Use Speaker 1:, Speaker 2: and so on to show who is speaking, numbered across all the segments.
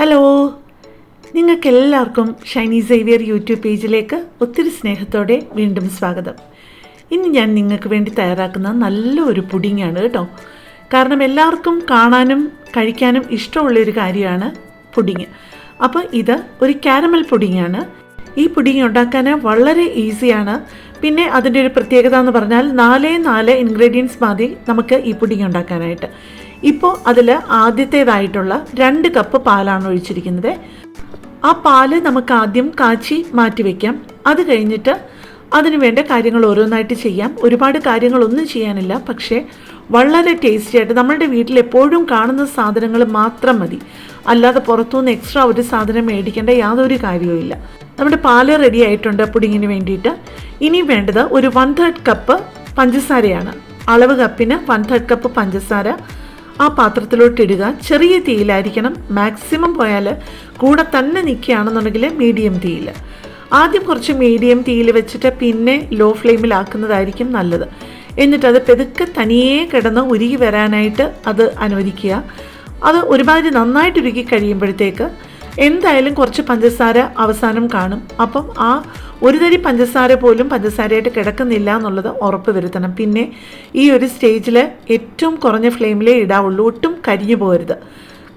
Speaker 1: Hello നിങ്ങൾക്ക് എല്ലാവർക്കും Shiny Xavier YouTube പേജിലേക്ക് ഒത്തിരി സ്നേഹത്തോടെ വീണ്ടും സ്വാഗതം. ഇന്ന് ഞാൻ നിങ്ങൾക്ക് വേണ്ടി തയ്യാറാക്കുന്ന നല്ലൊരു പുഡിങ്ങാണ് കേട്ടോ. കാരണം എല്ലാവർക്കും കാണാനും കഴിക്കാനും ഇഷ്ടമുള്ളൊരു കാര്യമാണ് പുഡിങ്. അപ്പോൾ ഇത് ഒരു കാരമൽ പുഡിങ്ങാണ്. ഈ പുഡിങ് ഉണ്ടാക്കാൻ വളരെ ഈസിയാണ്. പിന്നെ അതിന്റെ ഒരു പ്രത്യേകത എന്ന് പറഞ്ഞാൽ നാലേ നാല് ഇൻഗ്രീഡിയൻസ് മതി നമുക്ക് ഈ പുഡിങ് ഉണ്ടാക്കാനായിട്ട്. ഇപ്പോൾ അതിൽ ആദ്യത്തേതായിട്ടുള്ള രണ്ട് കപ്പ് പാലാണ് ഒഴിച്ചിരിക്കുന്നത്. ആ പാൽ നമുക്ക് ആദ്യം കാച്ചി മാറ്റി വയ്ക്കാം അത് കഴിഞ്ഞിട്ട് അതിനുവേണ്ട കാര്യങ്ങൾ ഓരോന്നായിട്ട് ചെയ്യാം. ഒരുപാട് കാര്യങ്ങളൊന്നും ചെയ്യാനില്ല. പക്ഷേ വളരെ ടേസ്റ്റി ആയിട്ട് നമ്മളുടെ വീട്ടിൽ എപ്പോഴും കാണുന്ന സാധനങ്ങൾ മാത്രം മതി. അല്ലാതെ പുറത്തുനിന്ന് എക്സ്ട്രാ ഒരു സാധനം മേടിക്കേണ്ട യാതൊരു കാര്യവുമില്ല നമ്മുടെ പാൽ റെഡി ആയിട്ടുണ്ട് പുഡിങ്ങിന് വേണ്ടിയിട്ട്. ഇനി വേണ്ടത് ഒരു വൺ തേർഡ് കപ്പ് പഞ്ചസാരയാണ്. അളവ് കപ്പിന് വൺ തേർഡ് കപ്പ് പഞ്ചസാര. ആ പാത്രത്തിലോട്ട് ഇടുക ചെറിയ തീയിലായിരിക്കണം. മാക്സിമം പോയാൽ കൂടെ തന്നെ നിൽക്കുകയാണെന്നുണ്ടെങ്കിൽ മീഡിയം തീയിൽ. ആദ്യം കുറച്ച് മീഡിയം തീയിൽ വെച്ചിട്ട് പിന്നെ ലോ ഫ്ലെയിമിലാക്കുന്നതായിരിക്കും നല്ലത്. എന്നിട്ട് അത് പെതുക്കെ തനിയെ കിടന്ന് ഉരുകി വരാനായിട്ട് അത് അനുവദിക്കുക. അത് ഒരുമാതിരി നന്നായിട്ട് ഉരുകി കഴിയുമ്പോഴത്തേക്ക് എന്തായാലും കുറച്ച് പഞ്ചസാര അവസാനം കാണും. അപ്പം ആ ഒരു തരി പഞ്ചസാര പോലും പഞ്ചസാരയായിട്ട് കിടക്കുന്നില്ല എന്നുള്ളത് ഉറപ്പ് വരുത്തണം. പിന്നെ ഈ ഒരു സ്റ്റേജിൽ ഏറ്റവും കുറഞ്ഞ ഫ്ലെയിമിലേ ഇടാവുള്ളൂ. ഒട്ടും കരിഞ്ഞു പോകരുത്.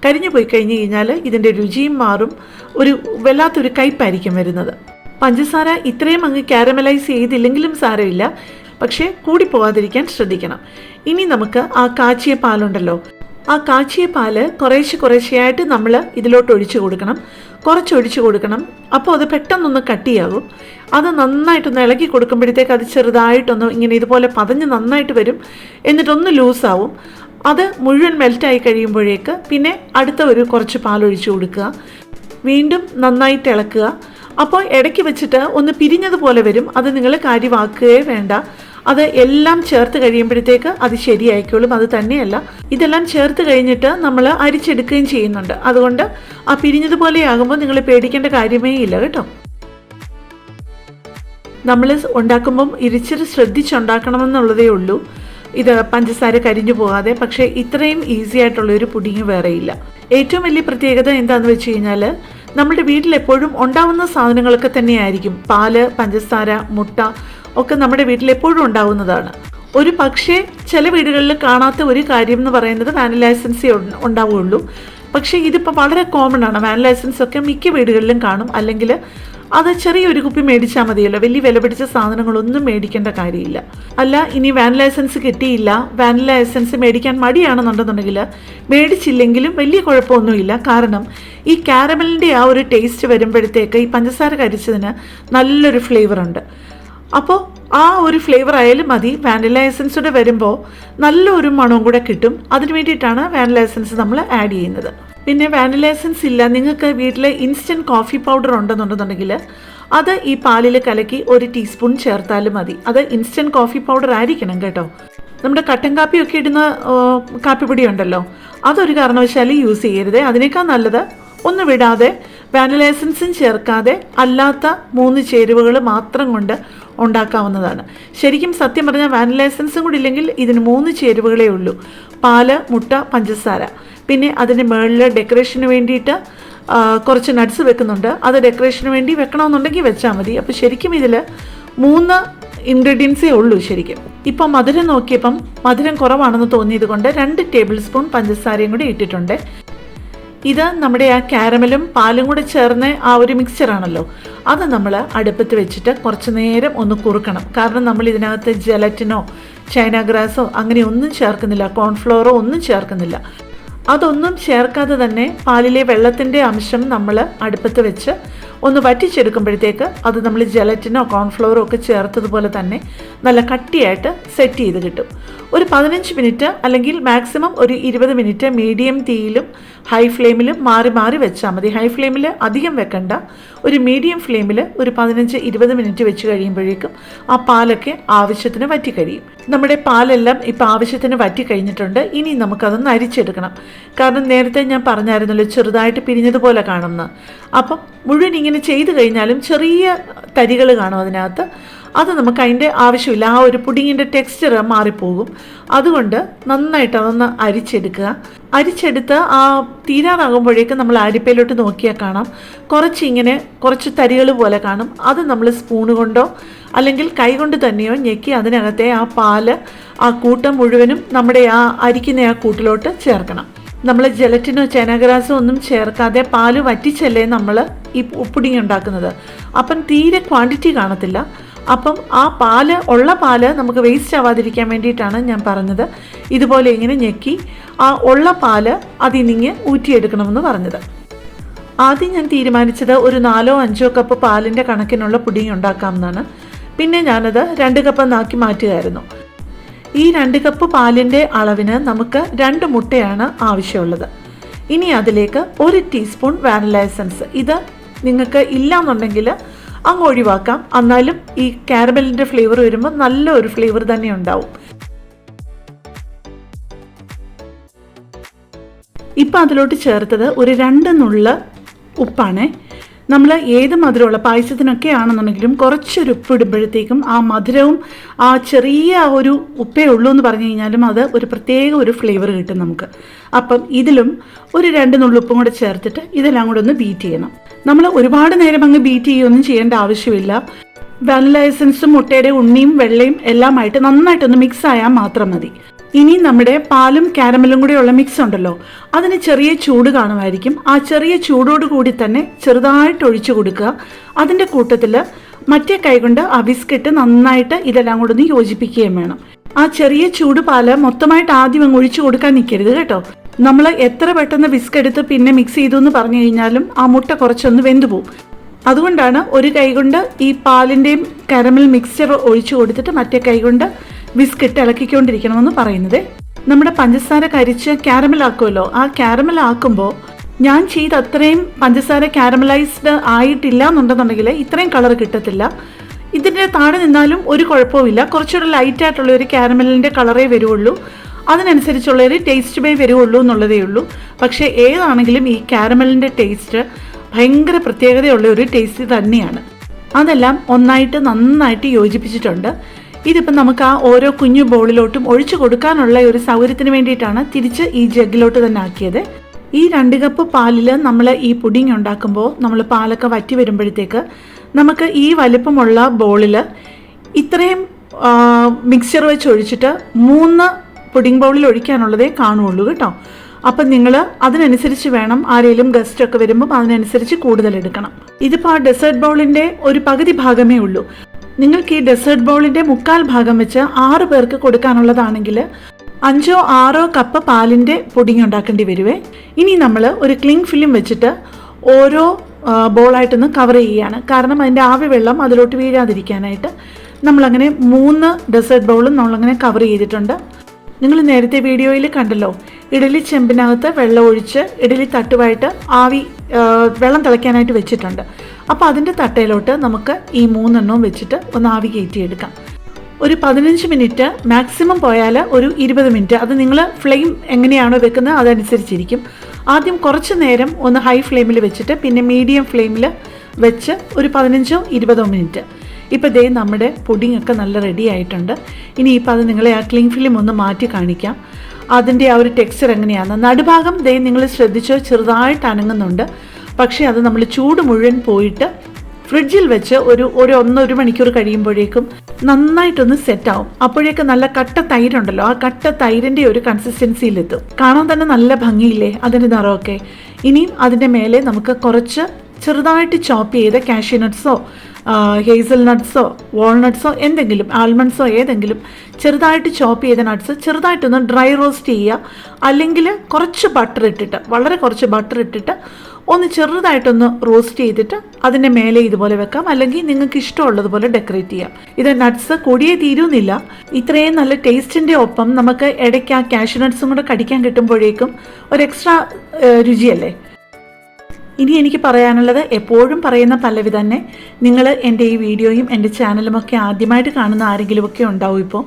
Speaker 1: കരിഞ്ഞു പോയി കഴിഞ്ഞ് കഴിഞ്ഞാൽ ഇതിന്റെ രുചിയും മാറും. ഒരു വല്ലാത്തൊരു കയ്പായിരിക്കും വരുന്നത്. പഞ്ചസാര ഇത്രയും അങ്ങ് കാരമലൈസ് ചെയ്തില്ലെങ്കിലും സാരമില്ല. പക്ഷേ കൂടി പോകാതിരിക്കാൻ ശ്രദ്ധിക്കണം. ഇനി നമുക്ക് ആ കാച്ചിയ പാലുണ്ടല്ലോ. ആ കാച്ചിയ പാൽ കുറേശ്ശെ കുറേശ്ശെയായിട്ട് നമ്മൾ ഇതിലോട്ട് ഒഴിച്ചു കൊടുക്കണം. കുറച്ച് ഒഴിച്ചു കൊടുക്കണം. അപ്പോൾ അത് പെട്ടെന്നൊന്ന് കട്ടിയാകും. അത് നന്നായിട്ടൊന്ന് ഇളക്കി കൊടുക്കുമ്പോഴത്തേക്ക് അത് ചെറുതായിട്ടൊന്ന് ഇങ്ങനെ ഇതുപോലെ പതഞ്ഞ് നന്നായിട്ട് വരും. എന്നിട്ടൊന്ന് ലൂസാവും. അത് മുഴുവൻ മെൽറ്റായി കഴിയുമ്പോഴേക്ക് പിന്നെ അടുത്ത ഒരു കുറച്ച് പാലൊഴിച്ചു കൊടുക്കുക. വീണ്ടും നന്നായിട്ട് ഇളക്കുക. അപ്പോൾ ഇടയ്ക്ക് വെച്ചിട്ട് ഒന്ന് പിരിഞ്ഞതുപോലെ വരും. അത് നിങ്ങൾ കാര്യമാക്കുകയേ വേണ്ട. അത് എല്ലാം ചേർത്ത് കഴിയുമ്പോഴത്തേക്ക് അത് ശരിയായിക്കോളും. അത് തന്നെയല്ല. ഇതെല്ലാം ചേർത്ത് കഴിഞ്ഞിട്ട് നമ്മൾ അരിച്ചെടുക്കുകയും ചെയ്യുന്നുണ്ട്. അതുകൊണ്ട് ആ പിരിഞ്ഞതുപോലെ ആകുമ്പോൾ നിങ്ങൾ പേടിക്കേണ്ട കാര്യമേ ഇല്ല കേട്ടോ. നമ്മൾ ഉണ്ടാക്കുമ്പം ഇരിച്ചിരി ശ്രദ്ധിച്ചുണ്ടാക്കണമെന്നുള്ളതേ ഉള്ളൂ. ഇത് പഞ്ചസാര കരിഞ്ഞു പോകാതെ പക്ഷേ ഇത്രയും ഈസി ആയിട്ടുള്ള ഒരു പുഡിങ് വേറെയില്ല ഏറ്റവും വലിയ പ്രത്യേകത എന്താണെന്ന് വെച്ച് കഴിഞ്ഞാൽ നമ്മുടെ വീട്ടിൽ എപ്പോഴും ഉണ്ടാവുന്ന സാധനങ്ങളൊക്കെ തന്നെയായിരിക്കും. പാൽ പഞ്ചസാര മുട്ട ഒക്കെ നമ്മുടെ വീട്ടിൽ എപ്പോഴും ഉണ്ടാവുന്നതാണ്. ഒരു പക്ഷേ ചില വീടുകളിൽ കാണാത്ത ഒരു കാര്യം എന്ന് പറയുന്നത് വാനില ലൈസൻസേ ഉണ്ടാവുകയുള്ളൂ പക്ഷേ ഇതിപ്പോൾ വളരെ കോമൺ ആണ്. വാനില എസൻസ് ഒക്കെ മിക്ക വീടുകളിലും കാണും. അല്ലെങ്കിൽ അത് ചെറിയൊരു കുപ്പി മേടിച്ചാൽ മതിയല്ലോ. വലിയ വില പിടിച്ച സാധനങ്ങളൊന്നും മേടിക്കേണ്ട കാര്യമില്ല. അല്ല ഇനി വാൻ ലൈസൻസ് കിട്ടിയില്ല. വാൻ ലൈസൻസ് മേടിക്കാൻ മടിയാണെന്നുണ്ടെന്നുണ്ടെങ്കിൽ മേടിച്ചില്ലെങ്കിലും വലിയ കുഴപ്പമൊന്നുമില്ല. കാരണം ഈ കാരമലിന്റെ ആ ഒരു ടേസ്റ്റ് വരുമ്പോഴത്തേക്ക് ഈ പഞ്ചസാര കരിച്ചതിന് നല്ലൊരു ഫ്ലേവർ ഉണ്ട്. അപ്പോൾ ആ ഒരു ഫ്ലേവർ ആയാലും മതി. വാനില എസൻസോടെ വരുമ്പോൾ നല്ലൊരു മണവും കൂടെ കിട്ടും. അതിന് വേണ്ടിയിട്ടാണ് വാനില എസൻസ് നമ്മൾ ആഡ് ചെയ്യുന്നത്. പിന്നെ വാനില എസൻസ് ഇല്ല. നിങ്ങൾക്ക് വീട്ടിലെ ഇൻസ്റ്റന്റ് കോഫി പൗഡർ ഉണ്ടെന്നുണ്ടെന്നുണ്ടെങ്കിൽ അത് ഈ പാലിൽ കലക്കി ഒരു ടീസ്പൂൺ ചേർത്താലും മതി. അത് ഇൻസ്റ്റന്റ് കോഫി പൗഡർ ആയിരിക്കണം കേട്ടോ. നമ്മുടെ കട്ടൻ കാപ്പിയൊക്കെ ഇടുന്ന കാപ്പിപ്പൊടി ഉണ്ടല്ലോ. അതൊരു കാരണവശാലും യൂസ് ചെയ്യരുത്. അതിനേക്കാൾ നല്ലത് ഒന്ന് വിടാതെ വാനില എസൻസും ചേർക്കാതെ അല്ലാത്ത മൂന്ന് ചേരുവകൾ മാത്രം കൊണ്ട് ഉണ്ടാക്കാവുന്നതാണ്. ശരിക്കും സത്യം പറഞ്ഞാൽ വാനില എസൻസും കൂടി ഇല്ലെങ്കിൽ ഇതിന് മൂന്ന് ചേരുവകളേ ഉള്ളൂ. പാൽ മുട്ട പഞ്ചസാര. പിന്നെ അതിന്റെ മുകളിൽ ഡെക്കറേഷന് വേണ്ടിയിട്ട് കുറച്ച് നട്ട്സ് വെക്കുന്നുണ്ട്. അത് ഡെക്കറേഷന് വേണ്ടി വെക്കണമെന്നുണ്ടെങ്കിൽ വെച്ചാൽ മതി. അപ്പോൾ ശരിക്കും ഇതിൽ മൂന്ന് ഇൻഗ്രീഡിയൻസേ ഉള്ളൂ ശരിക്കും. ഇപ്പം മധുരം നോക്കിയപ്പം മധുരം കുറവാണെന്ന് തോന്നിയത് കൊണ്ട് രണ്ട് ടേബിൾ സ്പൂൺ പഞ്ചസാരയും കൂടി ഇട്ടിട്ടുണ്ട്. ഇത് നമ്മുടെ ആ കാരമലും പാലും കൂടെ ചേർന്ന് ആ ഒരു മിക്സ്ചറാണല്ലോ അത് നമ്മൾ അടുപ്പത്ത് വെച്ചിട്ട് കുറച്ച് നേരം ഒന്ന് കുറുക്കണം. കാരണം നമ്മൾ ഇതിനകത്ത് ജലറ്റിനോ ചൈന ഗ്രാസോ അങ്ങനെ ഒന്നും ചേർക്കുന്നില്ല. കോൺഫ്ലോറോ ഒന്നും ചേർക്കുന്നില്ല. അതൊന്നും ചേർക്കാതെ തന്നെ പാലിലെ വെള്ളത്തിന്റെ അംശം നമ്മൾ അടുപ്പത്ത് വെച്ച് ഒന്ന് വറ്റിച്ചെടുക്കുമ്പോഴത്തേക്ക് അത് നമ്മൾ ജലറ്റിനോ കോൺഫ്ലവറോ ഒക്കെ ചേർത്തതുപോലെ തന്നെ നല്ല കട്ടിയായിട്ട് സെറ്റ് ചെയ്ത് കിട്ടും. ഒരു പതിനഞ്ച് മിനിറ്റ് അല്ലെങ്കിൽ മാക്സിമം ഒരു ഇരുപത് മിനിറ്റ് മീഡിയം തീയിലും ഹൈ ഫ്ലെയിമിലും മാറി മാറി വെച്ചാൽ മതി. ഹൈ ഫ്ലെയിമിൽ അധികം വെക്കണ്ട. ഒരു മീഡിയം ഫ്ലെയിമിൽ ഒരു പതിനഞ്ച് ഇരുപത് മിനിറ്റ് വെച്ച് കഴിയുമ്പോഴേക്കും ആ പാലൊക്കെ ആവശ്യത്തിന് വറ്റി കഴിയും. നമ്മുടെ പാലെല്ലാം ഇപ്പോൾ ആവശ്യത്തിന് വറ്റി കഴിഞ്ഞിട്ടുണ്ട്. ഇനി നമുക്കതൊന്ന് അരിച്ചെടുക്കണം. കാരണം നേരത്തെ ഞാൻ പറഞ്ഞായിരുന്നല്ലോ ചെറുതായിട്ട് പിരിഞ്ഞതുപോലെ കാണുന്ന. അപ്പം മുഴുവൻ ഇങ്ങനെ ചെയ്തു കഴിഞ്ഞാലും ചെറിയ തരികൾ കാണും അതിനകത്ത്. അത് നമുക്ക് അതിന്റെ ആവശ്യമില്ല. ആ ഒരു പുഡിങ്ങിന്റെ ടെക്സ്ചർ മാറിപ്പോകും. അതുകൊണ്ട് നന്നായിട്ട് അതൊന്ന് അരിച്ചെടുക്കുക. അരിച്ചെടുത്ത് ആ തീരാറാകുമ്പോഴേക്കും നമ്മൾ അരിപ്പയിലോട്ട് നോക്കിയാൽ കാണാം. കുറച്ച് ഇങ്ങനെ കുറച്ച് തരികൾ പോലെ കാണും. അത് നമ്മൾ സ്പൂണ് കൊണ്ടോ അല്ലെങ്കിൽ കൈ കൊണ്ട് തന്നെയോ ഞെക്കി അതിനകത്തെ ആ പാൽ ആ കൂട്ടം മുഴുവനും നമ്മുടെ ആ അരിക്കുന്ന ആ കൂട്ടിലോട്ട് ചേർക്കണം. നമ്മൾ ജലറ്റിനോ ചേനാഗ്രാസോ ഒന്നും ചേർക്കാതെ പാൽ വറ്റിച്ചല്ലേ നമ്മൾ ഈ പുഡിങ് ഉണ്ടാക്കുന്നത്? അപ്പം തീരെ ക്വാണ്ടിറ്റി കാണത്തില്ല. അപ്പം ആ പാൽ ഉള്ള പാൽ നമുക്ക് വേസ്റ്റ് ആവാതിരിക്കാൻ വേണ്ടിയിട്ടാണ് ഞാൻ പറഞ്ഞത്. ഇതുപോലെ ഇങ്ങനെ ഞെക്കി ആ ഉള്ള പാൽ അതിൽ നിന്ന് ഊറ്റിയെടുക്കണമെന്ന് പറഞ്ഞത്. ആദ്യം ഞാൻ തീരുമാനിച്ചത് ഒരു നാലോ അഞ്ചോ കപ്പ് പാലിന്റെ കണക്കിനുള്ള പുഡിങ് ഉണ്ടാക്കാമെന്നാണ്. പിന്നെ ഞാനത് രണ്ട് കപ്പ് നാക്കി മാറ്റുകയായിരുന്നു. ഈ രണ്ട് കപ്പ് പാലിന്റെ അളവിന് നമുക്ക് രണ്ട് മുട്ടയാണ് ആവശ്യമുള്ളത്. ഇനി അതിലേക്ക് ഒരു ടീസ്പൂൺ വാനില എസൻസ്. ഇത് നിങ്ങൾക്ക് ഇല്ലാന്നുണ്ടെങ്കിൽ അങ്ങ് ഒഴിവാക്കാം. എന്നാലും ഈ കാരമലിന്റെ ഫ്ലേവർ വരുമ്പോൾ നല്ല ഒരു ഫ്ലേവർ തന്നെ ഉണ്ടാവും. ഇപ്പം അതിലോട്ട് ചേർത്തത് ഒരു രണ്ട് നുള്ള ഉപ്പാണേ. നമ്മൾ ഏത് മധുരമുള്ള പായസത്തിനൊക്കെ ആണെന്നുണ്ടെങ്കിലും കുറച്ചൊരു ഉപ്പ് ഇടുമ്പോഴത്തേക്കും ആ മധുരവും ആ ചെറിയ ഒരു ഉപ്പേ ഉള്ളൂ എന്ന് പറഞ്ഞു കഴിഞ്ഞാലും അത് ഒരു പ്രത്യേക ഒരു ഫ്ലേവർ കിട്ടും നമുക്ക്. അപ്പം ഇതിലും ഒരു രണ്ട് നുള്ളുപ്പും കൂടെ ചേർത്തിട്ട് ഇതെല്ലാം കൂടെ ഒന്ന് ബീറ്റ് ചെയ്യണം. നമ്മൾ ഒരുപാട് നേരം അങ്ങ് ബീറ്റ് ചെയ്യുകയൊന്നും ചെയ്യേണ്ട ആവശ്യമില്ല. വാനില എസൻസും മുട്ടയുടെ ഉണ്ണിയും വെള്ളയും എല്ലാമായിട്ട് നന്നായിട്ടൊന്ന് മിക്സ് ആയാൽ മാത്രം മതി. ഇനി നമ്മുടെ പാലും കാരമലും കൂടെയുള്ള മിക്സ് ഉണ്ടല്ലോ. അതിന് ചെറിയ ചൂട് കാണുമായിരിക്കും. ആ ചെറിയ ചൂടോട് കൂടി തന്നെ ചെറുതായിട്ട് ഒഴിച്ചു കൊടുക്കുക. അതിന്റെ കൂട്ടത്തിൽ മറ്റേ കൈകൊണ്ട് ആ ബിസ്ക്കറ്റ് നന്നായിട്ട് ഇതെല്ലാം കൂടെ ഒന്ന് യോജിപ്പിക്കുകയും വേണം. ആ ചെറിയ ചൂട് പാൽ മൊത്തമായിട്ട് ആദ്യം അങ്ങ് ഒഴിച്ചു കൊടുക്കാൻ നിൽക്കരുത് കേട്ടോ. നമ്മൾ എത്ര പെട്ടെന്ന് ബിസ്ക് എടുത്ത് പിന്നെ മിക്സ് ചെയ്തു എന്ന് പറഞ്ഞു കഴിഞ്ഞാലും ആ മുട്ട കുറച്ചൊന്ന് വെന്തു പോകും അതുകൊണ്ടാണ് ഒരു കൈകൊണ്ട് ഈ പാലിന്റെയും കരമൽ മിക്സ്ചർ ഒഴിച്ചു കൊടുത്തിട്ട് മറ്റേ കൈകൊണ്ട് ബിസ്ക്കറ്റ് ഇളക്കിക്കൊണ്ടിരിക്കണമെന്ന് പറയുന്നത്. നമ്മുടെ പഞ്ചസാര കരിച്ച് കാരമൽ ആക്കുമല്ലോ. ആ കാരമൽ ആക്കുമ്പോൾ ഞാൻ ചെയ്ത് അത്രയും പഞ്ചസാര കാരമലൈസ്ഡ് ആയിട്ടില്ല എന്നുണ്ടെന്നുണ്ടെങ്കിൽ ഇത്രയും കളർ കിട്ടത്തില്ല. ഇതിന്റെ താഴെ നിന്നാലും ഒരു കുഴപ്പവുമില്ല. കുറച്ചുകൂടെ ലൈറ്റ് ആയിട്ടുള്ള ഒരു കാരമലിന്റെ കളറേ വരുള്ളൂ അതിനനുസരിച്ചുള്ള ഒരു ടേസ്റ്റ് ബേ വരുള്ളൂ എന്നുള്ളതേ ഉള്ളൂ. പക്ഷേ ഏതാണെങ്കിലും ഈ കാരമലിന്റെ ടേസ്റ്റ് ഭയങ്കര പ്രത്യേകതയുള്ള ഒരു ടേസ്റ്റ് തന്നെയാണ്. അതെല്ലാം ഒന്നായിട്ട് നന്നായിട്ട് യോജിപ്പിച്ചിട്ടുണ്ട്. ഇതിപ്പം നമുക്ക് ആ ഓരോ കുഞ്ഞു ബോളിലോട്ടും ഒഴിച്ചു കൊടുക്കാനുള്ള ഒരു സൗകര്യത്തിന് വേണ്ടിയിട്ടാണ് തിരിച്ച് ഈ ജഗ്ഗിലോട്ട് തന്നെ ആക്കിയത്. ഈ രണ്ട് കപ്പ് പാലിൽ നമ്മൾ ഈ പുഡിങ് ഉണ്ടാക്കുമ്പോൾ നമ്മൾ പാലൊക്കെ വറ്റി വരുമ്പോഴത്തേക്ക് നമുക്ക് ഈ വലിപ്പമുള്ള ബോളിൽ ഇത്രയും മിക്സർ വെച്ച് ഒഴിച്ചിട്ട് മൂന്ന് പുഡിംഗ് ബൗളിൽ ഒഴിക്കാനുള്ളതേ കാണുള്ളൂ കേട്ടോ. അപ്പം നിങ്ങൾ അതിനനുസരിച്ച് വേണം ആരെങ്കിലും ഗസ്റ്റ് ഒക്കെ വരുമ്പോൾ അതിനനുസരിച്ച് കൂടുതൽ എടുക്കണം ഇതിപ്പോൾ ആ ഡെസേർട്ട് ബൗളിന്റെ ഒരു പകുതി ഭാഗമേ ഉള്ളൂ. നിങ്ങൾക്ക് ഈ ഡെസേർട്ട് ബൗളിന്റെ മുക്കാൽ ഭാഗം വെച്ച് ആറ് പേർക്ക് കൊടുക്കാനുള്ളതാണെങ്കിൽ അഞ്ചോ ആറോ കപ്പ് പാലിന്റെ പൊടിങ് ഉണ്ടാക്കേണ്ടി വരുവേ. ഇനി നമ്മൾ ഒരു ക്ലിങ് ഫിലിം വെച്ചിട്ട് ഓരോ ബോളായിട്ടൊന്ന് കവർ ചെയ്യുകയാണ്. കാരണം അതിന്റെ ആവി വെള്ളം അതിലോട്ട് വീഴാതിരിക്കാനായിട്ട് നമ്മളങ്ങനെ മൂന്ന് ഡെസേർട്ട് ബൗളും നമ്മളങ്ങനെ കവർ ചെയ്തിട്ടുണ്ട്. നിങ്ങൾ നേരത്തെ വീഡിയോയിൽ കണ്ടല്ലോ ഇഡലി ചെമ്പിനകത്ത് വെള്ളം ഒഴിച്ച് ഇഡലി തട്ടുമായിട്ട് ആവി വെള്ളം തിളയ്ക്കാനായിട്ട് വെച്ചിട്ടുണ്ട്. അപ്പോൾ അതിന്റെ തട്ടയിലോട്ട് നമുക്ക് ഈ മൂന്നെണ്ണവും വെച്ചിട്ട് ഒന്ന് ആവി കയറ്റിയെടുക്കാം ഒരു പതിനഞ്ച് മിനിറ്റ് മാക്സിമം പോയാൽ ഒരു ഇരുപത് മിനിറ്റ്. അത് നിങ്ങൾ ഫ്ലെയിം എങ്ങനെയാണോ വെക്കുന്നത് അതനുസരിച്ചിരിക്കും. ആദ്യം കുറച്ച് നേരം ഒന്ന് ഹൈ ഫ്ലെയിമിൽ വെച്ചിട്ട് പിന്നെ മീഡിയം ഫ്ലെയിമിൽ വെച്ച് ഒരു പതിനഞ്ചോ ഇരുപതോ മിനിറ്റ്. ഇപ്പോൾ ദേ നമ്മുടെ പുഡിംഗ് ഒക്കെ നല്ല റെഡി ആയിട്ടുണ്ട്. ഇനി ഇപ്പോൾ അത് നിങ്ങളെ ആ ക്ലിങ് ഫിലിം ഒന്ന് മാറ്റി കാണിക്കാം. അതിന്റെ ആ ഒരു ടെക്സ്ചർ എങ്ങനെയാണ് നടുഭാഗം ദേ നിങ്ങൾ ശ്രദ്ധിച്ചോ? ചെറുതായിട്ട് അനങ്ങുന്നുണ്ട്. പക്ഷേ അത് നമ്മൾ ചൂട് മുഴുവൻ പോയിട്ട് ഫ്രിഡ്ജിൽ വെച്ച് ഒരു ഒരു ഒന്നൊരു മണിക്കൂർ കഴിയുമ്പോഴേക്കും നന്നായിട്ടൊന്ന് സെറ്റ് ആവും. അപ്പോഴേക്ക് നല്ല കട്ട തൈരുണ്ടല്ലോ ആ കട്ട തൈരിന്റെ ഒരു കൺസിസ്റ്റൻസിയിലെത്തും കാണാൻ തന്നെ നല്ല ഭംഗിയില്ലേ അതിന്റെ നിറമൊക്കെ? ഇനിയും അതിന്റെ മേലെ നമുക്ക് കുറച്ച് ചെറുതായിട്ട് ചോപ്പ് ചെയ്ത കാഷ്യൂ നട്ട്സോ ഹേസൽ നട്ട്സോ വാൾനട്ട്സോ എന്തെങ്കിലും ആൽമണ്ട്സോ ഏതെങ്കിലും ചെറുതായിട്ട് ചോപ്പ് ചെയ്ത നട്ട്സ് ചെറുതായിട്ടൊന്ന് ഡ്രൈ റോസ്റ്റ് ചെയ്യുക. അല്ലെങ്കിൽ കുറച്ച് ബട്ടർ ഇട്ടിട്ട് വളരെ കുറച്ച് ബട്ടർ ഇട്ടിട്ട് ഒന്ന് ചെറുതായിട്ടൊന്ന് റോസ്റ്റ് ചെയ്തിട്ട് അതിന്റെ മേലെ ഇതുപോലെ വെക്കാം. അല്ലെങ്കിൽ നിങ്ങൾക്ക് ഇഷ്ടമുള്ളതുപോലെ ഡെക്കറേറ്റ് ചെയ്യാം. ഇത് നട്ട്സ് കൊടിയേ തീരുന്നില്ല. ഇത്രയും നല്ല ടേസ്റ്റിന്റെ ഒപ്പം നമുക്ക് ഇടയ്ക്ക് ആ കാഷ്യൂ നട്ട്സും കൂടെ കടിക്കാൻ കിട്ടുമ്പോഴേക്കും ഒരു എക്സ്ട്രാ രുചിയല്ലേ? ഇനി എനിക്ക് പറയാനുള്ളത് എപ്പോഴും പറയുന്ന പല്ലവി തന്നെ. നിങ്ങൾ എന്റെ ഈ വീഡിയോയും എന്റെ ചാനലും ഒക്കെ ആദ്യമായിട്ട് കാണുന്ന ആരെങ്കിലുമൊക്കെ ഉണ്ടാവും ഇപ്പോൾ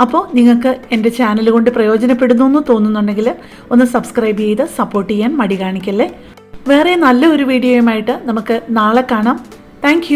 Speaker 1: അപ്പോൾ നിങ്ങൾക്ക് എന്റെ ചാനൽ കൊണ്ട് പ്രയോജനപ്പെടുന്നു എന്ന് തോന്നുന്നുണ്ടെങ്കിൽ ഒന്ന് സബ്സ്ക്രൈബ് ചെയ്ത് സപ്പോർട്ട് ചെയ്യാൻ മടി കാണിക്കല്ലേ? വേറെ നല്ല ഒരു വീഡിയോയുമായിട്ട് നമുക്ക് നാളെ കാണാം. താങ്ക്